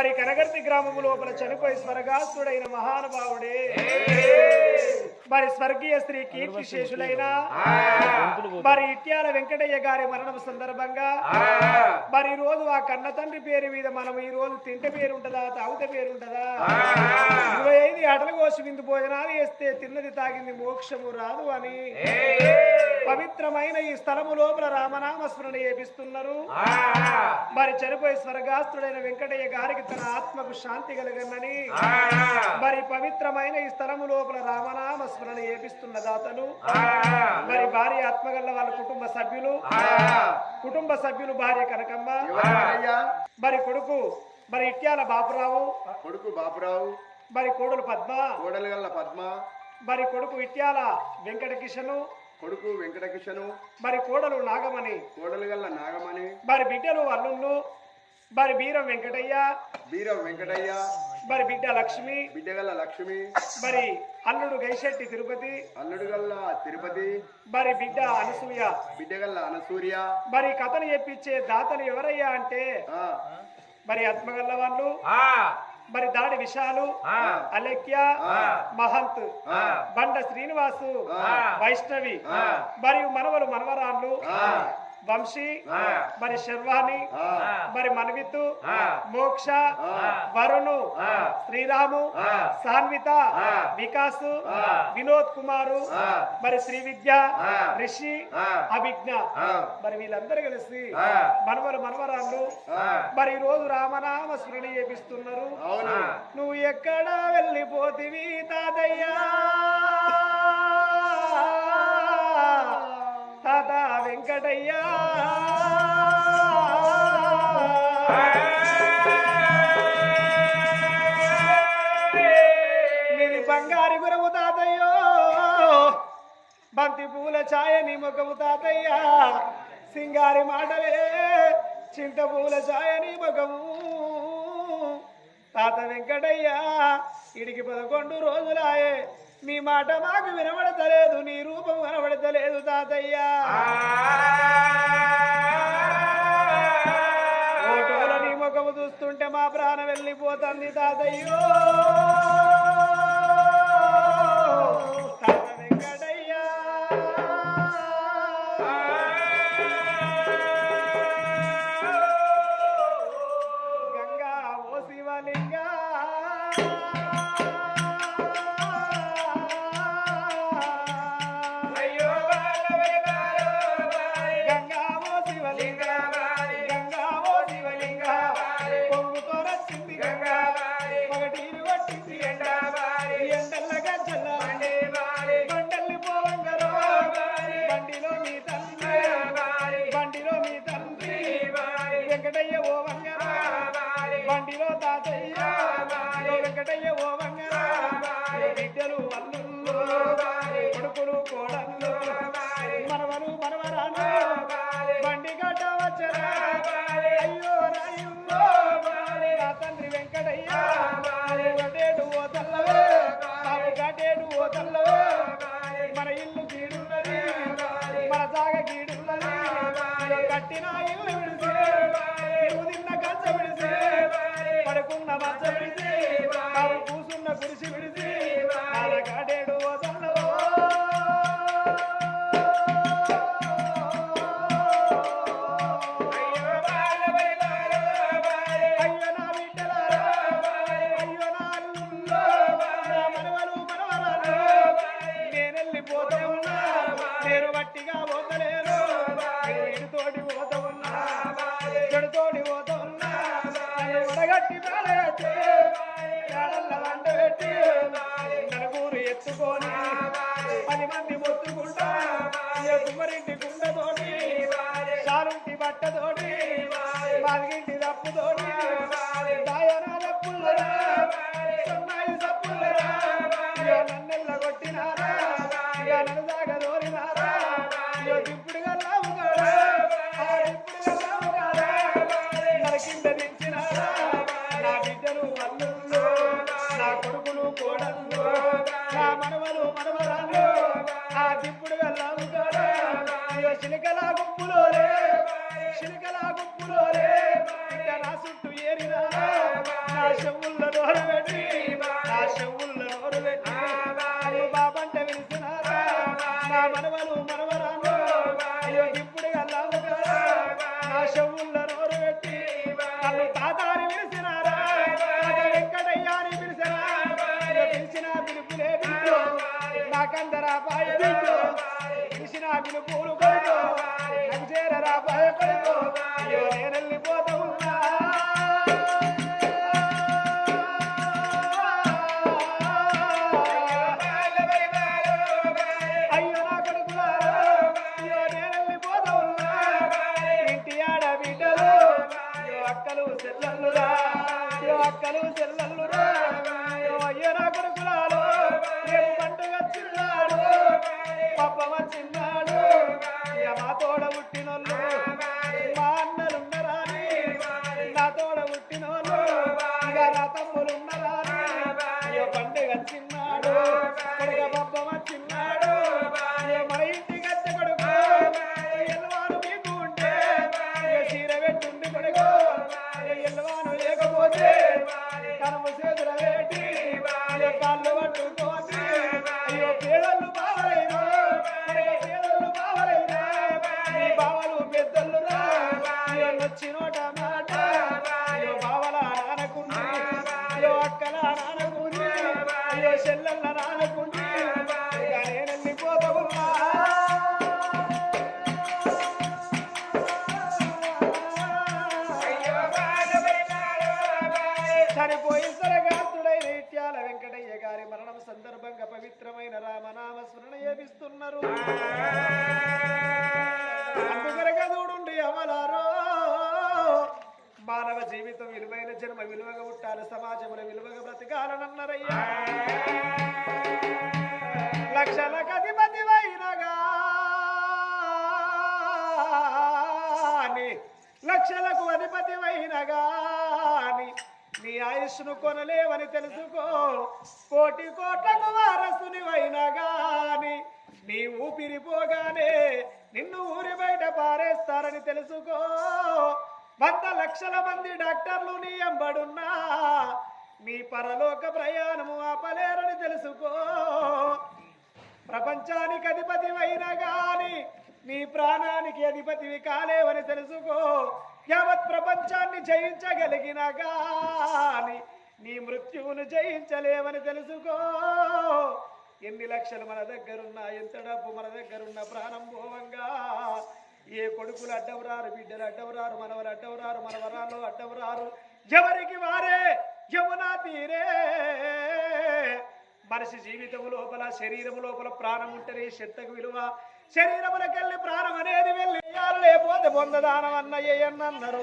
మరి కనగర్తి గ్రామము లోపల చనిపోయి స్వర్గాసుడైన మహానుభావుడే. మరి స్వర్గీయ శ్రీ కీర్తి శేషులైన మరి ఇట్యాల వెంకటయ్య గారి మరణం సందర్భంగా మరి ఈ రోజు ఆ కన్న తండ్రి పేరు మీద మనం ఈ రోజు తింటే పేరు ఉంటదా తాగితే పేరు ఉంటదా ఇరవై ఐదు అటలు కోసి విందు భోజనాలు వేస్తే తిన్నది తాగింది మోక్షము రాదు అని పవిత్రమైన ఈ స్థలము లోపల రామనామ స్మరణ చేపిస్తున్నారు మరి చనిపోయి స్వర్గాస్తుడైన వెంకటయ్య గారికి తన ఆత్మకు శాంతి కలగనని మరి పవిత్రమైన ఈ స్థలము లోపల రామనామ స్మరణ చేపిస్తున్న దాతలు మరి భార్య ఆత్మగల్ల వాళ్ళ కుటుంబ సభ్యులు కుటుంబ సభ్యులు భార్య కనకమ్మ మరి కొడుకు మరి ఇట్యాల బాపురావు కొడుకు బాపురావు మరి కోడలు పద్మ కోడలు గల్ల పద్మ మరి కొడుకు ఇట్యాల వెంకట కిషను కొడుకు వెంకటకిషను మరి కోడలు నాగమణి కోడలు గల్ల నాగమణి మరి బిడ్డలు అల్లుళ్ళు మరి బీరం వెంకటయ్య బీరం వెంకటయ్య మరి బిడ్డ లక్ష్మి బిడ్డగల్ల లక్ష్మి మరి అల్లుడు గైశెట్టి తిరుపతి అల్లుడు గల్ల తిరుపతి మరి బిడ్డ అనసూయ బిడ్డగల్ల అనసూర్య మరి కథను చెప్పించే దాతలు ఎవరయ్యా అంటే ఆ, మరి ఆత్మగల్ల వాళ్ళు మరి దాడి విశాలు అలెక్య మహంత్ బండ శ్రీనివాసు వైష్ణవి మరియు మనవలు మనవరాళ్ళు వంశీ మరి శర్వాణి మరి మనవిత్తు మోక్ష వరుణు శ్రీరాము సాన్విత వికాస్ వినోద్ కుమారు మరి శ్రీ విద్య రిషి అభిజ్ఞ మరి వీళ్ళందరూ కలిసి మనవలు మనవరాళ్ళు మరి ఈ రోజు రామనామ స్మరణ చేపిస్తున్నారు. అవును. నువ్వు ఎక్కడ వెళ్ళిపోతివి తాతయ్యా. ఛాయ నీ ముఖము తాతయ్యా. సింగారి మాటలే చింతపూల ఛాయ నీ ముఖము. తాత వెంకటయ్యా ఇడికి పదకొండు రోజులాయే. నీ మాట మాకు వినబడతలేదు నీ రూపం కనబడతలేదు తాతయ్యా. ఫోటోల నీ ముఖము చూస్తుంటే మా ప్రాణం వెళ్ళిపోతుంది తాతయ్యో. వెంకటయ్య ఓ వంగరా. బండిలో తాతయ్య. వెంకటయ్య ఓ వంగరా. బిడ్డలు కొడుకులు కోడళ్ళు నా మనవలు మనవరాలు. ఆ దిప్పుడు గల్లాము కాడా ఇక చిలకల గుంపులోలే చిలకల గుంపులోలే ఇక నా చుట్టూ ఏరినా. నా చెవుల్లో నోరు నా చెవుల్లో నాకందరా పాయ పిలుపు పిలిచిన పిలుపులు కొడుకు నాకు చేరరా పాయ కొడుకు అయ్యో ఉన్నా అయ్యో నా కొడుకులారా అయ్యో పప్పమ చిన్నాడు జీవితం విలువైన జన్మ విలువగా పుట్టాలి సమాజంలో విలువగా బ్రతకాలనన్నారయ్యా. లక్షలకు అధిపతివైనగా లక్షలకు అధిపతి వైనగాని నీ ఆయుష్ను కొనలేవని తెలుసుకో. కోటి కోట్లకు వారసుని వైనగాని నీ ఊపిరిపోగానే నిన్ను ఊరి బయట పారేస్తారని తెలుసుకో. వంద లక్షల మంది డాక్టర్లు నీ ఎంబడున్నా నీ పరలోక ప్రయాణము ఆపలేరని తెలుసుకో. ప్రపంచానికి అధిపతి గాని నీ ప్రాణానికి అధిపతివి కాలేవని తెలుసుకో. యావత్ ప్రపంచాన్ని జయించగలిగిన గాని నీ మృత్యువును జయించలేవని తెలుసుకో. ఎన్ని లక్షలు మన దగ్గరున్నా ఎంత డబ్బు మన దగ్గరున్న ప్రాణం భోవంగా ఏ కొడుకులు అడ్డవరారు బిడ్డలు అడ్డవరారు మనవలు అడ్డవరారు మనవరాలు అడ్డవరారు ఎవరికి వారే? యమునా తీరే. మనిషి జీవితం లోపల శరీరం లోపల ప్రాణం ఉంటేనే శక్తకు విలువ. శరీరములకెళ్ళి ప్రాణం అనేది వెళ్ళి లేకపోతే బొందదానం అన్నయ్య అన్నారు